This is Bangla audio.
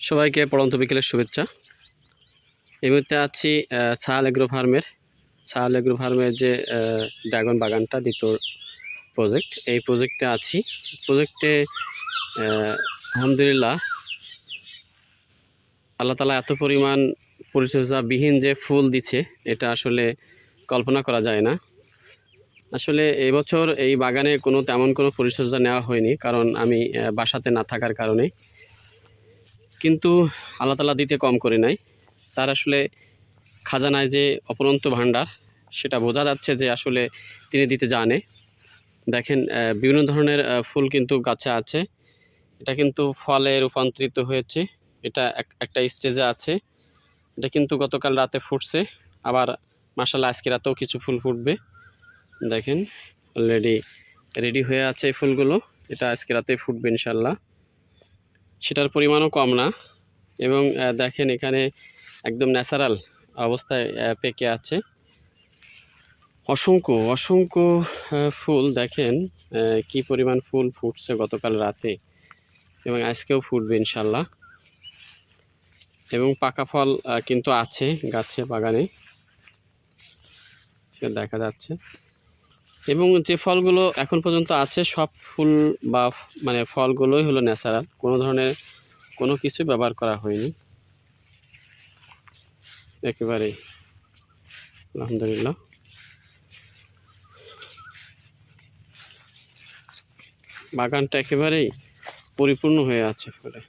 সবাইকে পড়ন্ত বিকেলের শুভেচ্ছা। এই মুহূর্তে আছি আহ, ছাল এগ্রো ফার্মের। ছাল এগ্রো ফার্মের যে ড্রাগন বাগানটা দ্বিতীয় প্রজেক্ট এই প্রজেক্টে আছি। প্রজেক্টে আলহামদুলিল্লাহ আল্লাহ তালা এত পরিমাণ পরিচর্যাবিহীন যে ফুল দিচ্ছে এটা আসলে কল্পনা করা যায় না। আসলে এবছর এই বাগানে কোনো তেমন কোনো পরিচর্যা নেওয়া হয়নি কারণ আমি বাসাতে না থাকার কারণে। কিন্তু আল্লাহ তালা দিতে কম করে নাই। তার আসলে খাজানায় যে অপরন্ত ভাণ্ডার, সেটা বোঝা যাচ্ছে যে আসলে তিনি দিতে জানে। দেখেন বিভিন্ন ধরনের ফুল কিন্তু গাছে আছে। এটা কিন্তু ফলে রূপান্তরিত হয়েছে। এটা এক- একটা স্টেজে আছে। এটা কিন্তু গতকাল রাতে ফুটছে। আবার মাসাল্লাহ আজকে রাতেও কিছু ফুল ফুটবে। দেখেন অলরেডি রেডি হয়ে আছে এই ফুলগুলো। এটা আজকে রাতে ফুটবে ইনশাল্লাহ সেটার পরিমাণও কম না। এবং দেখেন এখানে একদম ন্যাচারাল অবস্থায় পেকে আছে। অসংখ্য অসংখ্য ফুল দেখেন কি পরিমাণ ফুল ফুটছে গতকাল রাতে। এবং আজকেও ফুটবে ইনশাল্লাহ এবং পাকা ফল কিন্তু আছে গাছে, বাগানে। দেখা যাচ্ছে। এবং যে ফলগুলো এখন পর্যন্ত আছে, সব ফুল বা মানে ফলগুলোই হলো ন্যাচারাল। কোনো ধরনের কোনো কিছু ব্যবহার করা হয়নি। একেবারেই। আলহামদুলিল্লাহ। বাগানটা একেবারেই পরিপূর্ণ হয়ে আছে ফলে।